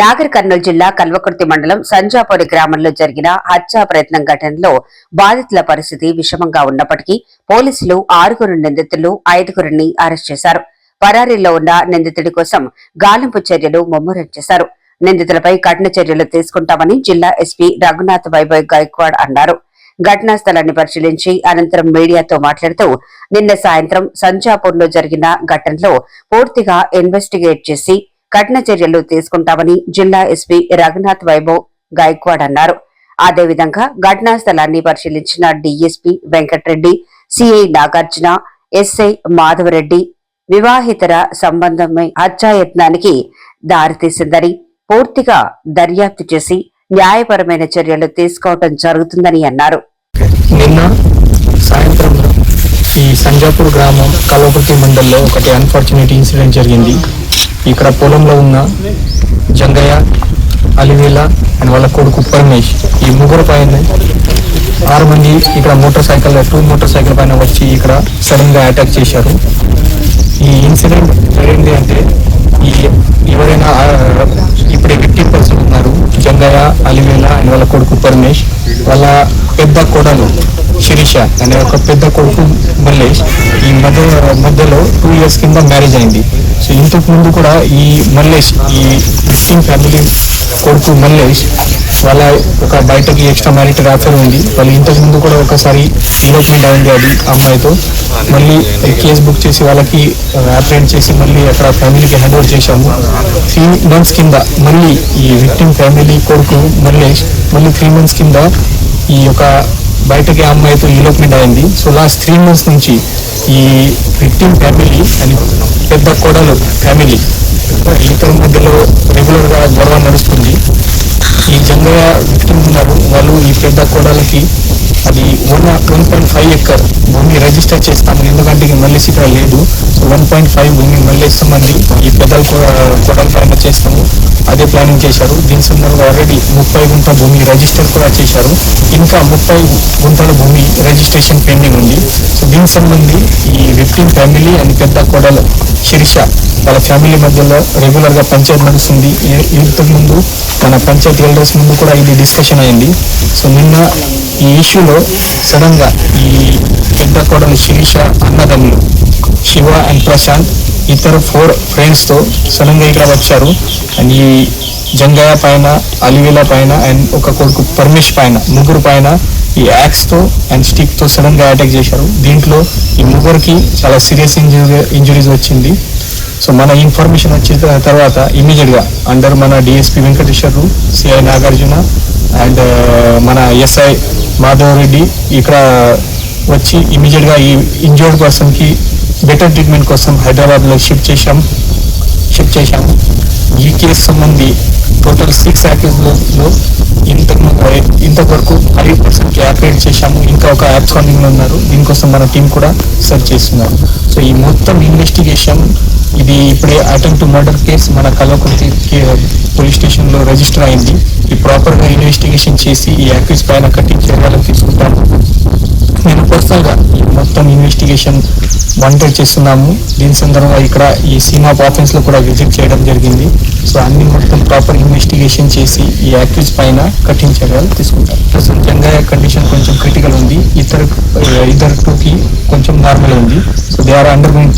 నాగర్ కర్నూలు జిల్లా కల్వకుర్తి మండలం సంజాపూరి గ్రామంలో జరిగిన హత్యా ప్రయత్నం ఘటనలో బాధితుల పరిస్థితి విషమంగా ఉన్నప్పటికీ పోలీసులు ఆరుగురు నిందితులు ఐదుగురిని అరెస్ట్ చేశారు. పరారీలో ఉన్న నిందితుడి కోసం గాలింపు చర్యలు ముమ్మరం చేశారు. నిందితులపై కఠిన చర్యలు తీసుకుంటామని జిల్లా ఎస్పీ రఘునాథ్ వైభవ్ గైక్వాడ్ అన్నారు. ఘటనా స్థలాన్ని పరిశీలించి అనంతరం మీడియాతో మాట్లాడుతూ నిన్న సాయంత్రం సంజాపూర్లో జరిగిన ఘటనలో పూర్తిగా ఇన్వెస్టిగేట్ చేసి కఠిన చర్యలు తీసుకుంటామని జిల్లా ఎస్పీ రఘునాథ్ వైభవ్ గాయక్వాడ్ అన్నారు. అదేవిధంగా ఘటనా స్థలాన్ని పరిశీలించిన DSP Venkatareddy CI Nagarjuna SI Madhavareddy వివాహితర సంబంధమై హత్యాయత్నానికి దారితీసిందని పూర్తిగా దర్యాప్తు చేసి న్యాయపరమైన చర్యలు తీసుకోవడం జరుగుతుందని అన్నారు. నిన్న సాయంత్రం ఈ సంజాపూర్ గ్రామం కల్వకుర్తి మండల్లో ఒకటి అన్ఫార్చునేట్ ఇన్సిడెంట్ జరిగింది. ఇక్కడ పొలంలో ఉన్న జంగయ్య అలివేల అండ్ వాళ్ళ కొడుకు పరమేష్. ఈ ముగ్గురు పైన ఆరు మంది ఇక్కడ motorcycle two motorcycle పైన వచ్చి ఇక్కడ సడన్గా అటాక్ చేశారు. ఈ ఇన్సిడెంట్ జరిగింది అంటే ఈ ఎవరైనా ఇప్పుడే ఫిఫ్టీ పర్సన్ ఉన్నారు. జంగయ్య అలివేల అండ్ వాళ్ళ కొడుకు పరమేష్ వాళ్ళ పెద్ద కొడలు. శిరీష అనే ఒక పెద్ద కొడుకు మల్లేష్. ఈ మధ్య మధ్యలో టూ ఇయర్స్ కింద మ్యారేజ్ అయింది. సో ఇంతకు ముందు కూడా ఈ మల్లేష్ ఈ క్రిస్టియన్ ఫ్యామిలీ కొడుకు మల్లేష్ వాళ్ళ ఒక బయటకి ఎక్స్ట్రా మ్యారిటల్ ఆఫర్ ఉంది వాళ్ళు ఇంతకు ముందు కూడా ఒకసారి ఎలోప్మెంట్ అయింది అది అమ్మాయితో. మళ్ళీ కేసు బుక్ చేసి వాళ్ళకి అప్రెంట్ చేసి మళ్ళీ అక్కడ ఫ్యామిలీకి హ్యాండ్ ఓవర్ చేశాము. త్రీ మంత్స్ కింద మళ్ళీ ఈ విక్టిమ్ ఫ్యామిలీ కొడుకు మల్లేష్ మళ్ళీ త్రీ మంత్స్ కింద ఈ యొక్క బయటకి ఆ అమ్మాయితో ఎలోప్మెంట్ అయింది. సో లాస్ట్ త్రీ మంత్స్ నుంచి ఈ విక్టిమ్ ఫ్యామిలీ అని పెద్ద కోడలు ఫ్యామిలీ ఇతర మధ్యలో రెగ్యులర్గా గొడవ నడుస్తుంది. ఈ జంగయ్య విక్టిమ్ ఉన్నారు. వాళ్ళు ఈ పెద్ద కోడలకి అది one one point five acre భూమి రిజిస్టర్ చేస్తాము. ఎందుకంటే మళ్ళీ ఇక్కడ లేదు. సో వన్ పాయింట్ ఫైవ్ భూమి మళ్ళీ ఇస్తామండి. ఈ పెద్దల కోడల పైన చేస్తాము. అదే ప్లానింగ్ చేశారు. దీని సందర్భంగా ఆల్రెడీ ముప్పై గుంట భూమి రిజిస్టర్ కూడా చేశారు. ఇంకా ముప్పై గుంటల భూమి రిజిస్ట్రేషన్ పెండింగ్ ఉంది. సో దీనికి సంబంధి ఈ విక్టిమ్ ఫ్యామిలీ అండ్ పెద్ద కోడలు శిరీష వాళ్ళ ఫ్యామిలీ మధ్యలో రెగ్యులర్గా పంచాయతీ నడుస్తుంది. ఇంతకు ముందు మన పంచాయతీ ఎల్డర్స్ ముందు కూడా ఇది డిస్కషన్ అయింది. సో నిన్న ఈ ఇష్యూలో సడన్గా ఈ పెద్ద కోడలు శిరీష అన్నదమ్ములు శివ అండ్ ప్రశాంత్ ఇతర ఫోర్ ఫ్రెండ్స్తో సడన్గా సడన్గా ఇక్కడ వచ్చారు. అండ్ ఈ జంగయ్య పైన అలివేల పైన అండ్ ఒక కొడుకు పరమేష్ పైన ముగ్గురు పైన ఈ యాక్స్తో అండ్ స్టిక్తో సడన్గా అటాక్ చేశారు. దీంట్లో ఈ ముగ్గురికి చాలా సీరియస్ ఇంజురీ ఇంజురీస్ వచ్చింది. సో మన ఇన్ఫర్మేషన్ వచ్చిన తర్వాత ఇమీడియట్గా అండర్ మన DSP Venkateswaru CI Nagarjuna and మన ఎస్ఐ మాధవ్ రెడ్డి ఇక్కడ వచ్చి ఇమీడియట్గా ఈ ఇంజర్డ్ పర్సన్కి బెటర్ ట్రీట్మెంట్ కోసం హైదరాబాద్లో షిఫ్ట్ చేశాం. షిఫ్ట్ చేశాము ఈ కేసు సంబంధి టోటల్ సిక్స్లో ఇంతకు ఇంతవరకు ఫైవ్ పర్సెంట్ యాక్రేట్ చేశాము. ఇంకా ఒక యాబ్స్కాండింగ్ ఉన్నారు. దీనికోసం మన టీం కూడా సెర్చ్ చేస్తున్నారు. సో ఈ మొత్తం ఇన్వెస్టిగేషన్ ఇది ఇప్పుడే అటెంప్ట్ మర్డర్ కేసు మన కలవకుర్తి పోలీస్ స్టేషన్లో రిజిస్టర్ అయింది. ఈ ప్రాపర్గా ఇన్వెస్టిగేషన్ చేసి ఈ యాక్యూస్ పైన కట్టింగ్ చర్యలు తీసుకుంటాము. నేను పర్సనల్గా మొత్తం ఇన్వెస్టిగేషన్ మానిటర్ చేస్తున్నాము. దీని సందర్భంగా ఇక్కడ ఈ సీమా ఆఫీస్లో కూడా విజిట్ చేయడం జరిగింది. సో అన్ని మొత్తం ప్రాపర్ ఇన్వెస్టిగేషన్ చేసి ఈ యాక్యూస్ పైన కఠిన చర్యలు తీసుకుంటారు. ప్రస్తుతం జంగయ్య కండిషన్ కొంచెం క్రిటికల్ ఉంది. ఇతర ఇద్దరు టూకి కొంచెం నార్మల్ ఉంది. So they are undergoing